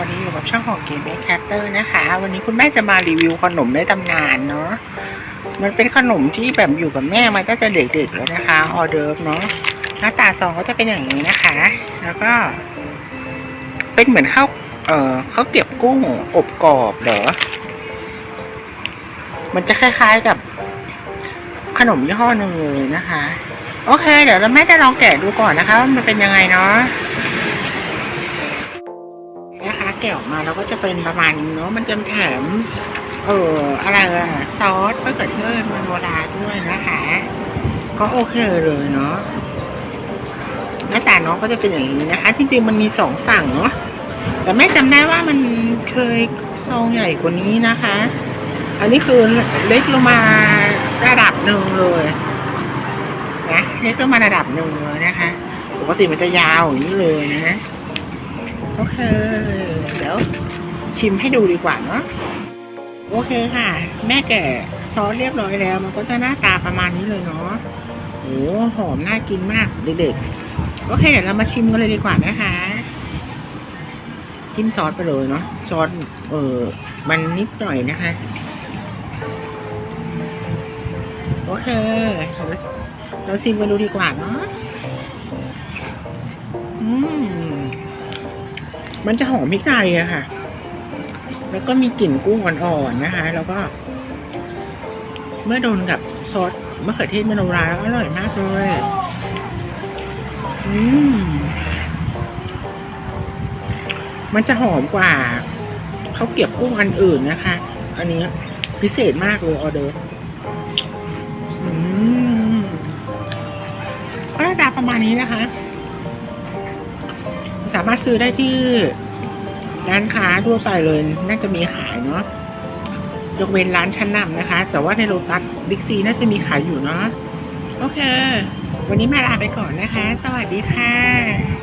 วันนี้อยู่กับช่องของเกมเอ็กแคเตอร์นะคะ วันนี้คุณแม่จะมารีวิวขนมในตำนานเนาะมันเป็นขนมที่แบบอยู่กับแม่มาตั้งแต่เด็กๆแล้วนะคะออเดิร์ฟเนาะหน้าตาซองก็จะเป็นอย่างนี้นะคะ แล้วก็ เป็นเหมือนข้าวเอ่อข้าวเกรียบกุ้งอบกรอบเหรอมันจะคล้ายๆกับขนมยี่ห้อหนึ่งเลยนะคะ โอเค เดี๋ยวเราแม่จะลองแกะดูก่อนนะคะว่ามันเป็นยังไงเนาะ แกะออกมาแล้วก็จะเป็นประมาณนี้เนาะมันจะแถมเอออะไรอะซอสมะเขือเทศมันโบราด้วยนะคะ ก็โอเคเลยเนาะหน้าตาน้องก็จะเป็นอย่างนี้นะคะ จริงๆมันมีสองฝั่งเนาะแต่แม่จำได้ว่ามันเคยซองใหญ่กว่านี้นะคะ อันนี้คือเล็กลงมาระดับหนึ่งเลยนะเล็กลงมาระดับหนึ่งเลยนะคะ ปกติมันจะยาวอย่างนี้เลยนะ โอเค เดี๋ยวชิมให้ดูดีกว่าเนาะโอเคค่ะ แม่แกะซอสเรียบร้อยแล้ว มันก็จะหน้าตาประมาณนี้เลยเนาะโอ้หอมน่ากินมากเด็กๆ โอเค เดี๋ยวเรามาชิมกันเลยดีกว่านะคะจิ้มซอสไปเลยเนาะซอสเออมันนิดหน่อยนะคะ โอเค เราเราชิมกันดูดีกว่าเนาะอืม มันจะหอมพริกไทยอะค่ะ แล้วก็มีกลิ่นกุ้งอ่อนๆนะคะ แล้วก็ เมื่อโดนกับซอสมะเขือเทศมะนราแล้วอร่อยมากเลย อืม มันจะหอมกว่าเขาเกรียบกุ้งอันอื่นนะคะ อันนี้พิเศษมากเลยออเดอร์อืมก็หน้าตาประมาณนี้นะคะ สามารถซื้อได้ที่ร้านค้าทั่วไปเลย น่าจะมีขายเนาะยกเว้นร้านชั้นนำนะคะ แต่ว่าในโลตัสบิ๊กซีน่าจะมีขายอยู่เนาะโอเค วันนี้มาลาไปก่อนนะคะ สวัสดีค่ะ